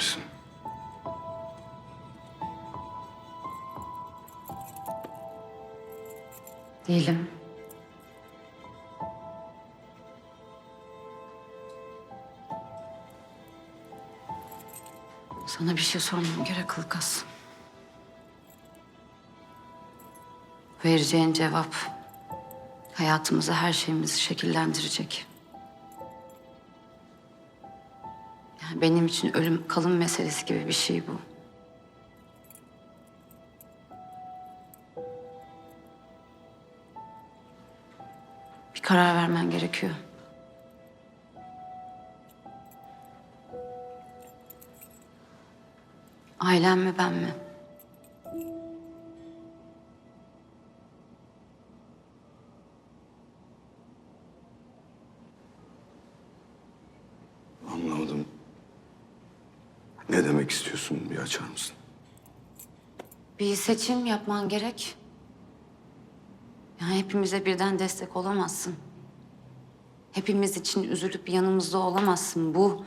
Misin? Değilim. Sana bir şey sormam gerek Ilgaz. Vereceğin cevap hayatımızı, her şeyimizi şekillendirecek. Benim için ölüm kalım meselesi gibi bir şey bu. Bir karar vermen gerekiyor. Ailem mi ben mi? Ne demek istiyorsun? Bir açar mısın? Bir seçim yapman gerek. Yani hepimize birden destek olamazsın. Hepimiz için üzülüp yanımızda olamazsın. Bu,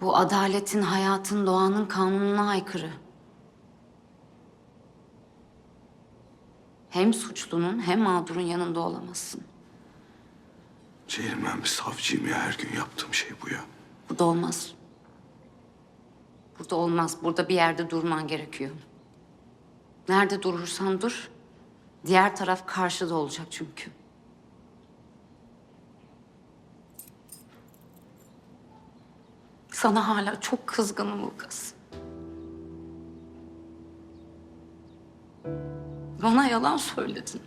bu adaletin, hayatın, doğanın kanununa aykırı. Hem suçlunun hem mağdurun yanında olamazsın. Ceylin ben bir savcıyım ya. Her gün yaptığım şey bu ya. Burada olmaz. Burada olmaz. Burada bir yerde durman gerekiyor. Nerede durursan dur. Diğer taraf karşıda olacak çünkü. Sana hala çok kızgınım Ilgaz. Bana yalan söyledin.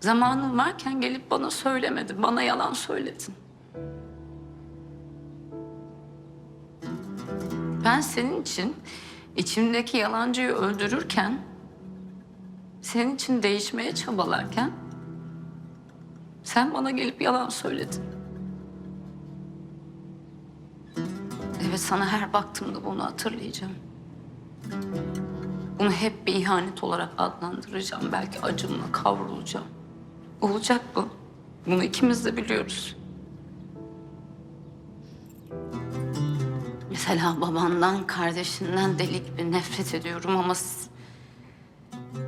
Zamanın varken gelip bana söylemedin. Bana yalan söyledin. Ben senin için içimdeki yalancıyı öldürürken, senin için değişmeye çabalarken sen bana gelip yalan söyledin. Evet sana her baktığımda bunu hatırlayacağım. Bunu hep bir ihanet olarak adlandıracağım. Belki acımla kavrulacağım. Olacak bu. Bunu ikimiz de biliyoruz. Mesela babandan, kardeşinden deli gibi nefret ediyorum ama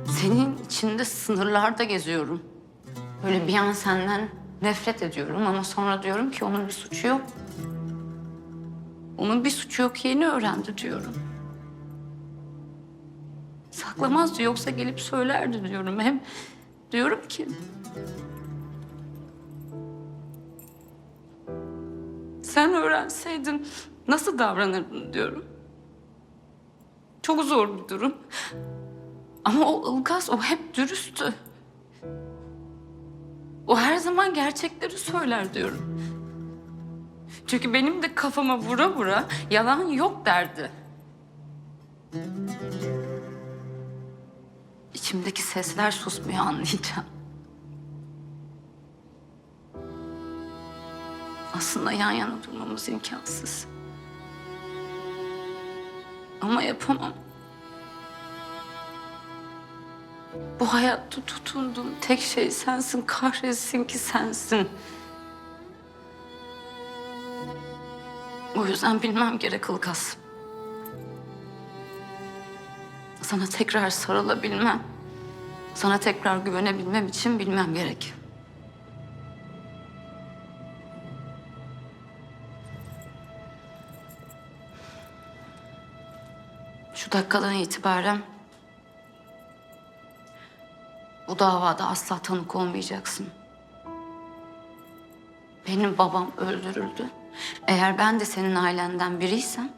senin içinde sınırlarda geziyorum. Böyle bir an senden nefret ediyorum ama sonra diyorum ki onun bir suçu yok. Onun bir suçu yok yeni öğrendi diyorum. Saklamazdı yoksa gelip söylerdi diyorum. Hem diyorum ki Sen öğrenseydin nasıl davranırdın diyorum. Çok zor bir durum. Ama o Ilgaz, o hep dürüsttü. O her zaman gerçekleri söyler diyorum. Çünkü benim de kafama vura vura yalan yok derdi. İçimdeki sesler susmuyor anlayacağım. Aslında yan yana durmamız imkansız. Ama yapamam. Bu hayatta tutunduğum tek şey sensin. Kahretsin ki sensin. O yüzden bilmem gerek Ilgaz. Sana tekrar sarılabilmem, sana tekrar güvenebilmem için bilmem gerek. Şu dakikadan itibaren bu davada asla tanık olmayacaksın. Benim babam öldürüldü. Eğer ben de senin ailenden biriysem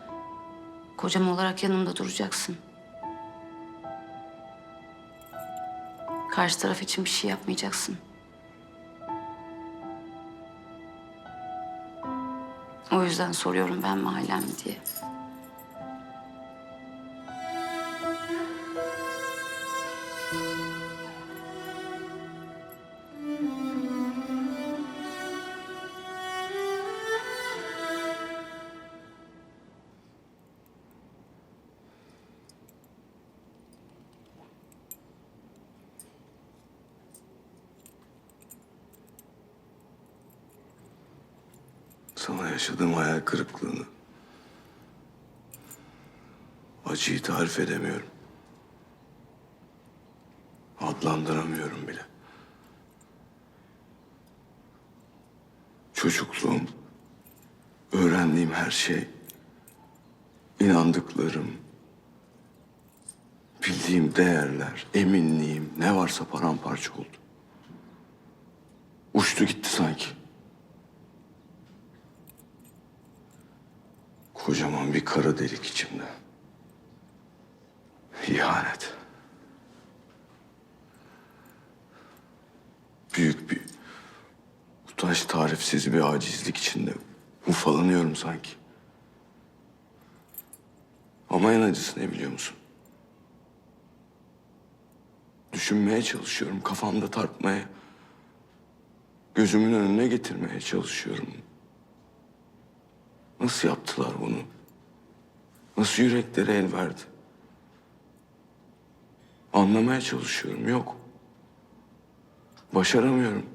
kocam olarak yanımda duracaksın. Karşı taraf için bir şey yapmayacaksın. O yüzden soruyorum ben mi ailem diye. Hayal kırıklığını, acıyı tarif edemiyorum. Adlandıramıyorum bile. Çocukluğum, öğrendiğim her şey, inandıklarım, bildiğim değerler, eminliğim ne varsa paramparça oldu. Uçtu gitti sanki. Kocaman bir kara delik içimde. İhanet. Büyük bir utanç tarifsiz bir acizlik içinde ufalanıyorum sanki. Ama en acısı ne biliyor musun? Düşünmeye çalışıyorum, kafamda tartmaya, gözümün önüne getirmeye çalışıyorum. Nasıl yaptılar bunu? Nasıl yürekleri el verdi? Anlamaya çalışıyorum, yok. Başaramıyorum.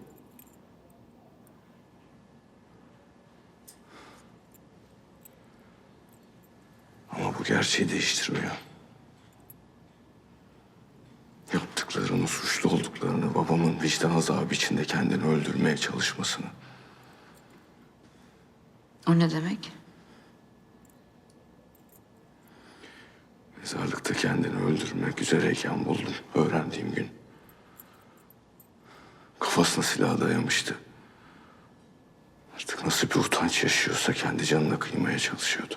Ama bu gerçeği değiştirmiyor. Yaptıklarını, suçlu olduklarını, babamın vicdan azabı içinde kendini öldürmeye çalışmasını. O ne demek? Mezarlıkta kendini öldürmek üzereyken buldum öğrendiğim gün. Kafasına silah dayamıştı. Artık nasıl bir utanç yaşıyorsa kendi canına kıymaya çalışıyordu.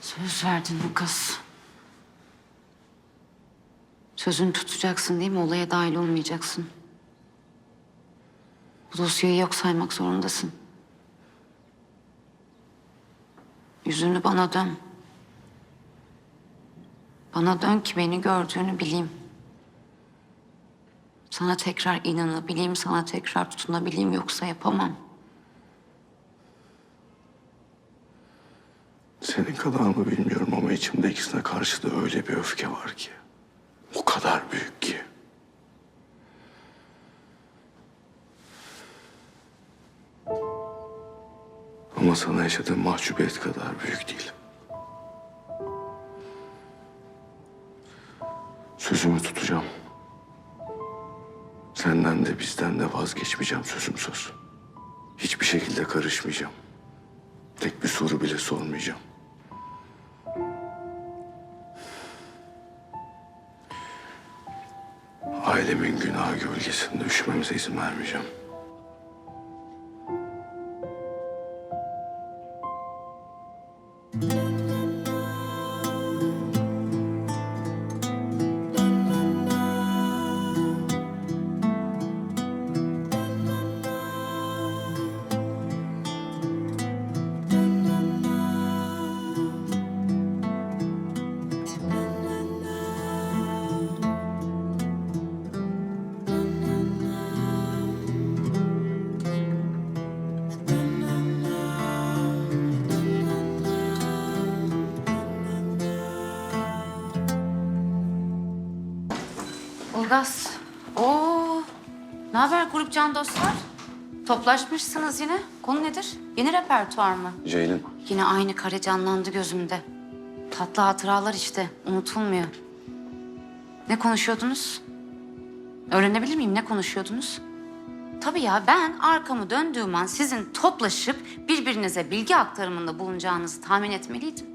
Söz verdin Lukas. Sözünü tutacaksın değil mi? Olaya dahil olmayacaksın. Bu dosyayı yok saymak zorundasın. Yüzünü bana dön. Bana dön ki beni gördüğünü bileyim. Sana tekrar inanabileyim, sana tekrar tutunabileyim yoksa yapamam. Senin kadar mı bilmiyorum ama içimde ikisine karşı da öyle bir öfke var ki. O kadar büyük Ama sana yaşadığım mahcubiyet kadar büyük değil. Sözümü tutacağım. Senden de bizden de vazgeçmeyeceğim sözüm söz. Hiçbir şekilde karışmayacağım. Tek bir soru bile sormayacağım. Ailemin günah gölgesinde üşümemize izin vermeyeceğim. Ilgaz. Oo. Ne haber grup can dostlar? Toplaşmışsınız yine. Konu nedir? Yeni repertuar mı? Ceylin, Yine aynı kare canlandı gözümde. Tatlı hatıralar işte. Unutulmuyor. Ne konuşuyordunuz? Öğrenebilir miyim ne konuşuyordunuz? Tabii ya ben arkamı döndüğüm an sizin toplaşıp birbirinize bilgi aktarımında bulunacağınızı tahmin etmeliydim.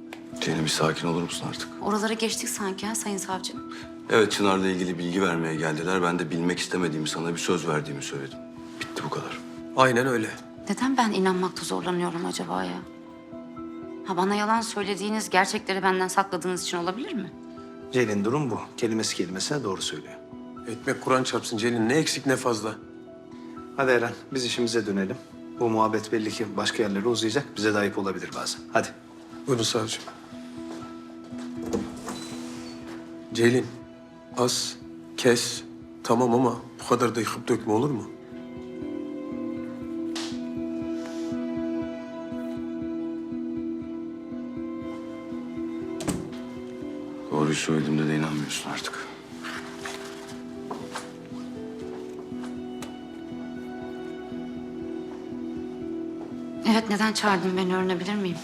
Ceylin bir sakin olur musun artık? Oraları geçtik sanki ha sayın savcım. Evet Çınar'la ilgili bilgi vermeye geldiler. Ben de bilmek istemediğimi sana bir söz verdiğimi söyledim. Bitti bu kadar. Aynen öyle. Neden ben inanmakta zorlanıyorum acaba ya? Ha bana yalan söylediğiniz gerçekleri benden sakladığınız için olabilir mi? Ceylin durum bu. Kelimesi kelimesine doğru söylüyor. Ekmek Kur'an çarpsın Celil. Ne eksik ne fazla. Hadi Eren biz işimize dönelim. Bu muhabbet belli ki başka yerlere uzayacak. Bize de ayıp olabilir bazen. Hadi. Buyurun savcım. Ceylin, as, kes, tamam ama bu kadar da yıkıp dökme olur mu? Doğruyu söylediğimde de inanmıyorsun artık. Evet, neden çağırdın beni öğrenebilir miyim?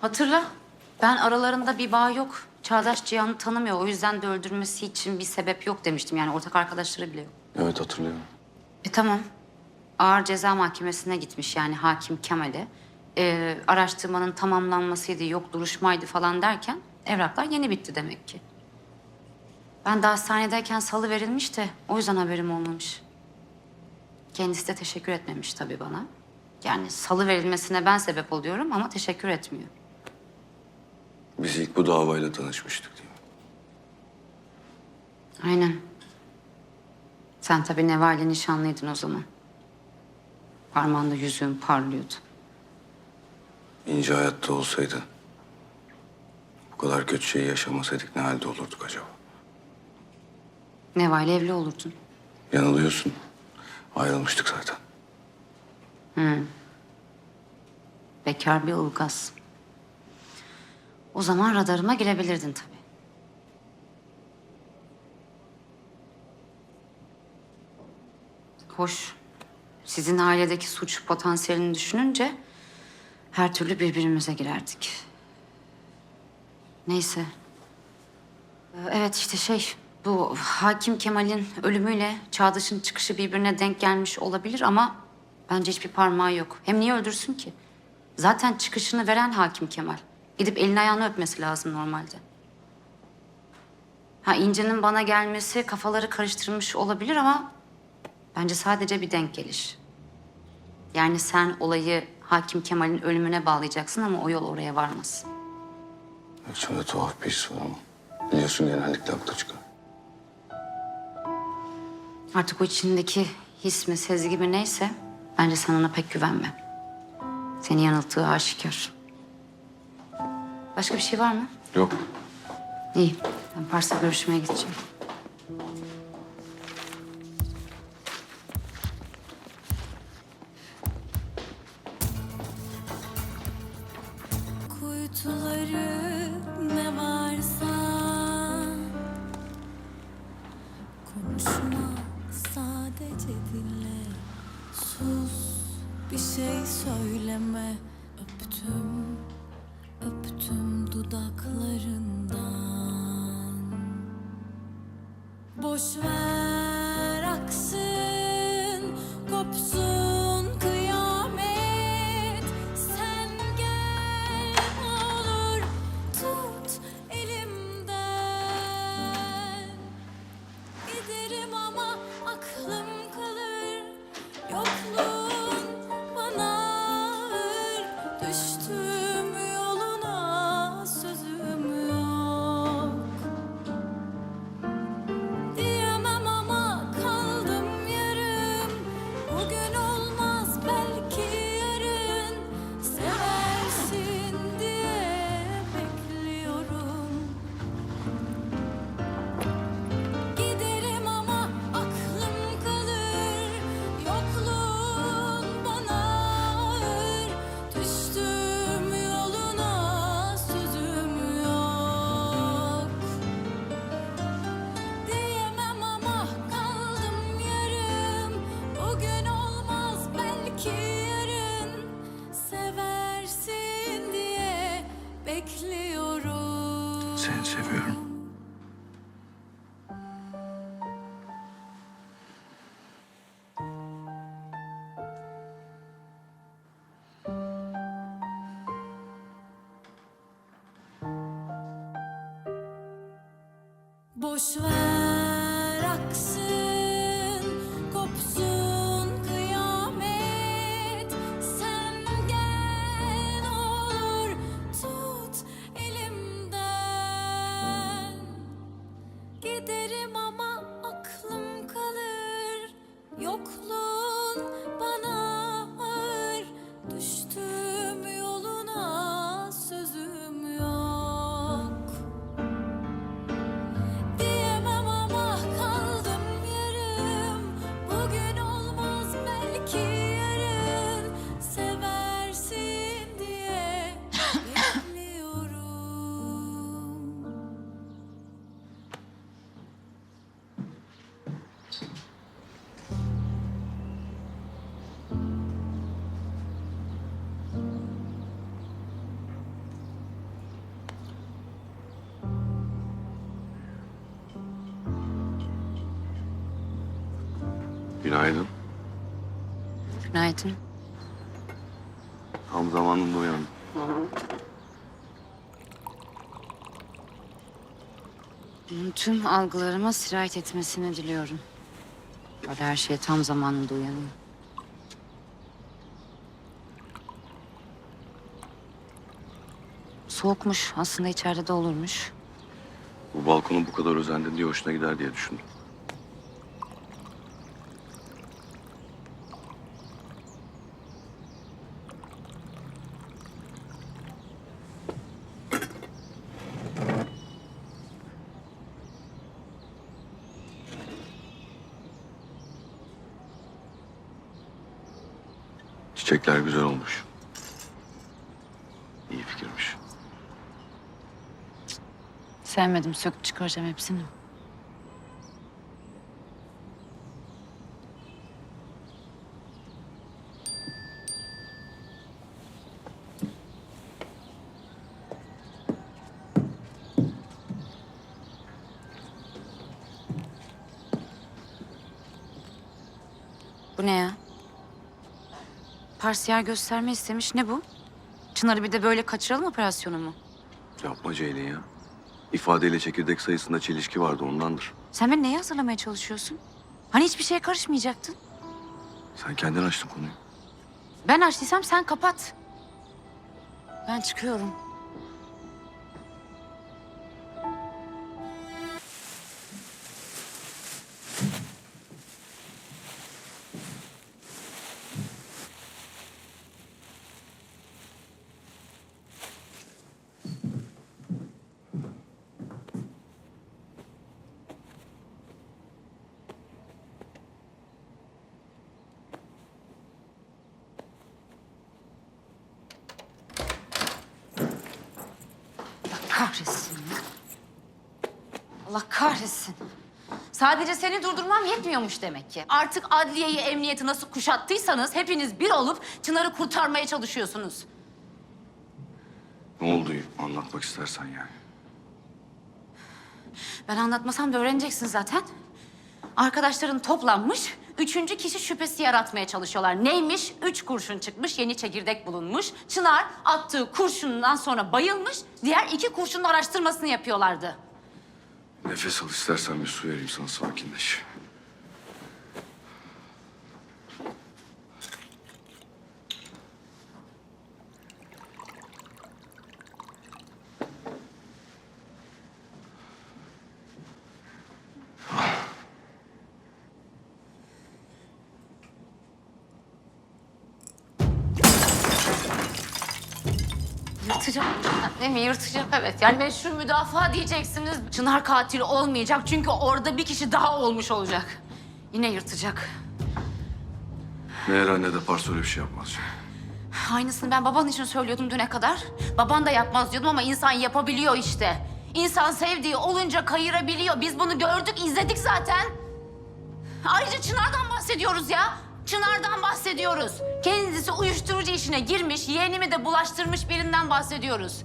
Hatırla. Ben aralarında bir bağ yok. Çağdaş Cihan'ı tanımıyor. O yüzden de öldürmesi için bir sebep yok demiştim. Yani ortak arkadaşları bile yok. Evet hatırlıyorum. E tamam. Ağır ceza mahkemesine gitmiş yani hakim Kemal'e. Ee, araştırmanın tamamlanmasıydı, yok duruşmaydı falan derken evraklar yeni bitti demek ki. Ben de hastanedeyken salı verilmiş de o yüzden haberim olmamış. Kendisi de teşekkür etmemiş tabii bana. Yani salı verilmesine ben sebep oluyorum ama teşekkür etmiyor. Biz ilk bu davayla tanışmıştık değil mi? Aynen. Sen tabii Neval'le nişanlıydın o zaman. Parmağında yüzüğün parlıyordu. İnce hayatta olsaydı bu kadar kötü şeyi yaşamasaydık ne halde olurduk acaba? Neval'le evli olurdun. Yanılıyorsun. Ayrılmıştık zaten. Bekar bir Ilgaz. O zaman radarıma girebilirdin tabii. Hoş. Sizin ailedeki suç potansiyelini düşününce her türlü birbirimize girerdik. Neyse. Ee, Evet işte şey bu Hakim Kemal'in ölümüyle Çağdaş'ın çıkışı birbirine denk gelmiş olabilir ama bence hiçbir parmağı yok. Hem niye öldürsün ki? Zaten çıkışını veren Hakim Kemal. Gidip elini ayağını öpmesi lazım normalde. Ha İnce'nin bana gelmesi kafaları karıştırmış olabilir ama bence sadece bir denk geliş. Yani sen olayı Hakim Kemal'in ölümüne bağlayacaksın ama o yol oraya varmaz. İçimde tuhaf bir his var ama biliyorsun genellikle haklı çıkar. Artık o içindeki his mi, sezgi mi neyse bence sen ona pek güvenme. Seni yanılttığı aşikar. Başka bir şey var mı? Yok. İyi. Ben Pars'la görüşmeye gideceğim. Dudaklarından Boş ver aksın, kopsun Boş Tüm algılarıma sirayet etmesini diliyorum. Böyle her şeye tam zamanında uyanıyor. Soğukmuş. Aslında içeride de olurmuş. Bu balkonu bu kadar özendin diye hoşuna gider diye düşündüm. Çiçekler güzel olmuş. İyi fikirmiş. Sevmedim. Söküp çıkaracağım hepsini. Bu ne ya? Parsiyer gösterme istemiş. Ne bu? Çınar'ı bir de böyle kaçıralım operasyonu mu? Yapma Ceylin ya. İfadeyle çekirdek sayısında çelişki vardı ondandır. Sen beni neye hazırlamaya çalışıyorsun? Hani hiçbir şeye karışmayacaktın? Sen kendin açtın konuyu. Ben açtıysam sen kapat. Ben çıkıyorum. Sadece seni durdurmam yetmiyormuş demek ki. Artık adliyeyi, emniyeti nasıl kuşattıysanız hepiniz bir olup Çınar'ı kurtarmaya çalışıyorsunuz. Ne oldu anlatmak istersen yani. Ben anlatmasam da öğreneceksin zaten. Arkadaşların toplanmış, üçüncü kişi şüphesi yaratmaya çalışıyorlar. Neymiş? Üç kurşun çıkmış, yeni çekirdek bulunmuş. Çınar attığı kurşundan sonra bayılmış, diğer iki kurşunun araştırmasını yapıyorlardı. Nefes al istersen bir su vereyim sana sakinleş. Yırtacağım. Değil mi? Yırtacağım evet. Yani meşru müdafaa diyeceksiniz. Çınar katili olmayacak çünkü orada bir kişi daha olmuş olacak. Yine yırtacak. Meğer anne de Pars öyle bir şey yapmaz. Aynısını ben baban için söylüyordum düne kadar. Baban da yapmaz diyordum ama insan yapabiliyor işte. İnsan sevdiği olunca kayırabiliyor. Biz bunu gördük, izledik zaten. Ayrıca Çınar'dan bahsediyoruz ya. Çınar'dan bahsediyoruz. Kendisi uyuşturucu işine girmiş, yeğenimi de bulaştırmış birinden bahsediyoruz.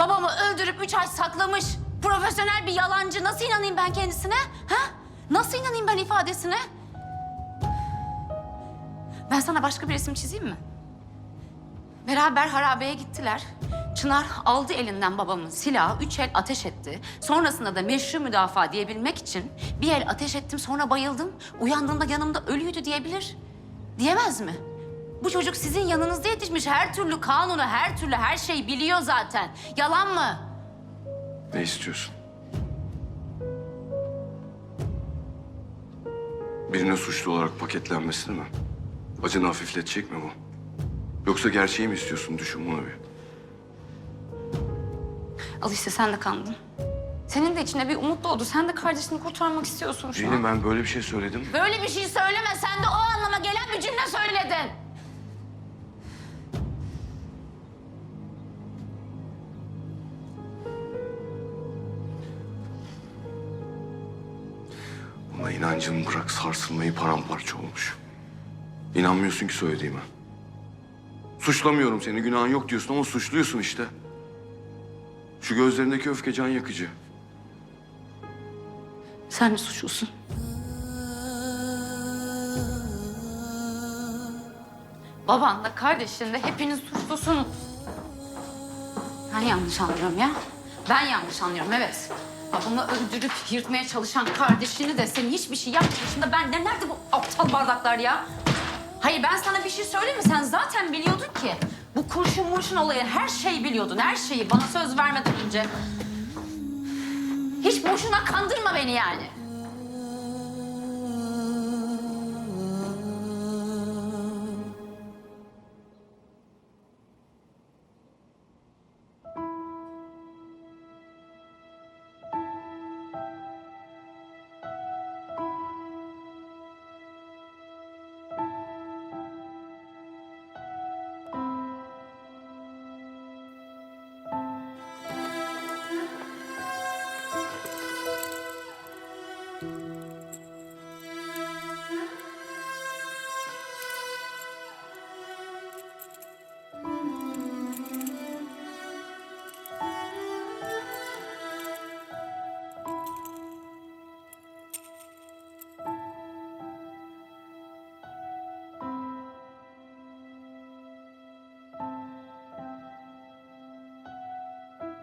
Babamı öldürüp üç ay saklamış. Profesyonel bir yalancı. Nasıl inanayım ben kendisine? Ha? Nasıl inanayım ben ifadesine? Ben sana başka bir resim çizeyim mi? Beraber harabeye gittiler. Çınar aldı elinden babamın silahı, üç el ateş etti. Sonrasında da meşru müdafaa diyebilmek için bir el ateş ettim sonra bayıldım. Uyandığımda yanımda ölüydü diyebilir. Diyemez mi? Bu çocuk sizin yanınızda yetişmiş. Her türlü kanunu, her türlü her şeyi biliyor zaten. Yalan mı? Ne istiyorsun? Birine suçlu olarak paketlenmesini mi? Acını hafifletecek mi bu? Yoksa gerçeği mi istiyorsun? Düşün bunu bir. Al işte sen de kandın. Senin de içinde bir umut doğdu. Sen de kardeşini kurtarmak istiyorsun şu an. Ceylin ben böyle bir şey söyledim. Böyle bir şey söyleme. Sen de o anlama gelen bir cümle söyledin. Buna inancını bırak sarsılmayı paramparça olmuş. İnanmıyorsun ki söylediğime. Suçlamıyorum seni, günahın yok diyorsun ama suçluyorsun işte. Şu gözlerindeki öfke can yakıcı. Sen de suçlusun. Ah baban da kardeşin de hepiniz suçlusunuz. Ben yanlış anlıyorum ya. Ben yanlış anlıyorum evet. Babamı öldürüp yırtmaya çalışan kardeşini de senin hiçbir şey yapmayışında ben ne nerede bu aptal bardaklar ya? Hayır ben sana bir şey söyleyeyim mi? Sen zaten biliyordun ki. Bu kurşun murşun olayı her şeyi biliyordun. Her şeyi bana söz vermeden önce. Hiç boşuna kandırma beni yani.